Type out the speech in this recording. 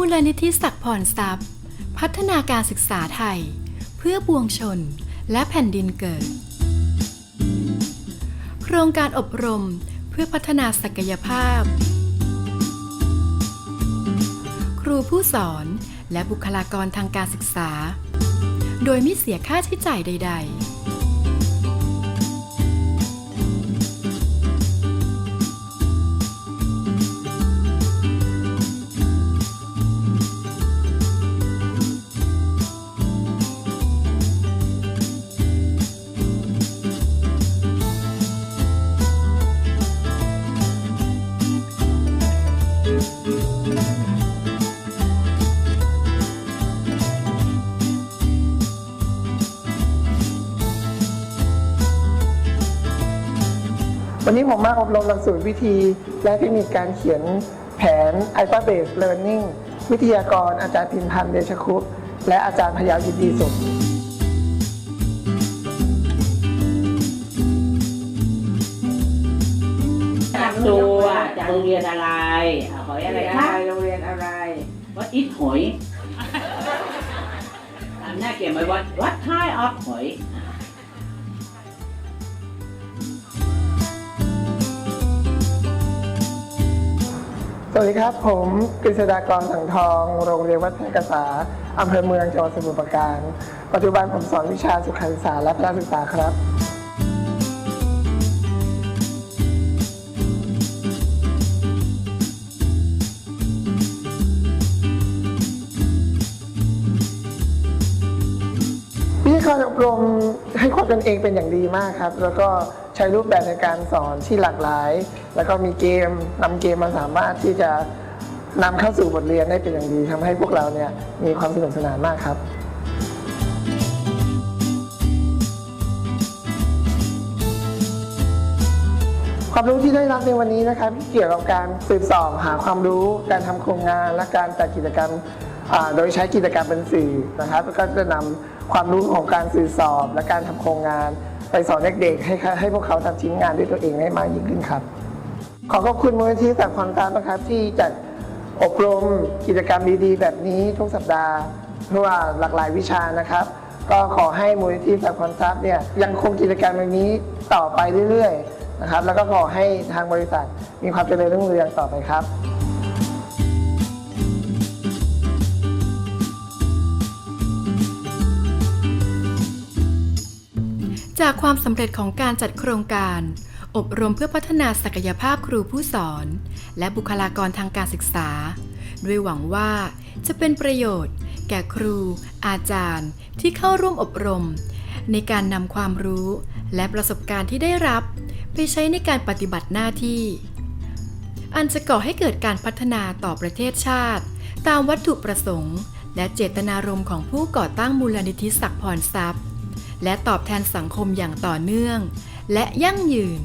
มูลนิธิศักพรทรัพย์ พัฒนาการศึกษาไทย เพื่อบวงชนและแผ่นดินเกิด โครงการอบรมเพื่อพัฒนาศักยภาพ ครูผู้สอนและบุคลากรทางการศึกษา โดยไม่เสียค่าใช้จ่ายใด ๆ วันนี้ผมมาอบรมหลักสูตรวิธี และเทคนิคการเขียนแผน Alpha Based Learning วิทยากรอาจารย์พิมพันธ์เดชคุปต์และอาจารย์พยาวยินดีสุขตัวจากโรงเรียนอะไรอะหอยอะไรคะโรงเรียนอะไร วัดอิทหอยตามหน้าเขียนไว้วัดวัดท้ายออฟหอย วัสดีครับ ผมกฤษฎากรสังทอง โรงเรียนวัดแพร่กษาอำเภอเมืองจังหวัดสมุทรปราการ ปัจจุบันผมสอนวิชาสุขศึกษาและพละศึกษาครับ วิธีการอบรม ให้ความกันเองเป็นอย่างดีมากครับ แล้วก็ใช้รูปแบบในการสอนที่หลากหลาย แล้วก็มีเกมนำเกมมาสามารถที่จะนำเข้าสู่บทเรียนได้เป็นอย่างดีทำให้พวกเราเนี่ยมีความสนุกสนานมากครับความรู้ที่ได้รับในวันนี้นะครับเกี่ยวกับการสืบสอบหาความรู้ การทำโครงงานและการจัดกิจกรรม โดยใช้กิจกรรมเป็นสื่อนะครับแล้วก็จะนำความรู้ของการสื่อสอบและการทำโครงงาน ไปสอนเด็กๆให้ให้พวกเขาทำชิ้นงานด้วยตัวเองได้มากยิ่งขึ้นครับ ขอขอบคุณมูลนิธิสักดิ์พรทรัพนะครับที่จัดอบรมกิจกรรมดีๆ แบบนี้ทุกสัปดาห์เพื่อว่าหลากหลายวิชานะครับ ก็ขอให้มูลนิธิสักดิ์พรทรัพย์เนี่ยยังคงกิจกรรมแบบนี้ต่อไปเรื่อยๆนะครับแล้วก็ขอให้ทางบริษัทมีความเจริญรุ่งเรืองต่อไปครับ จากความสำเร็จของการจัดโครงการ อบรมเพื่อพัฒนาศักยภาพครูผู้สอน และบุคลากรทางการศึกษา ด้วยหวังว่าจะเป็นประโยชน์ แก่ครู อาจารย์ ที่เข้าร่วมอบรม ในการนำความรู้และประสบการณ์ที่ได้รับ ไปใช้ในการปฏิบัติหน้าที่ อันจะก่อให้เกิดการพัฒนาต่อประเทศชาติ ตามวัตถุประสงค์ และเจตนารมณ์ของผู้ก่อตั้งมูลนิธิศักดิ์พรทรัพย์ และตอบแทนสังคมอย่างต่อเนื่อง และยั่งยืน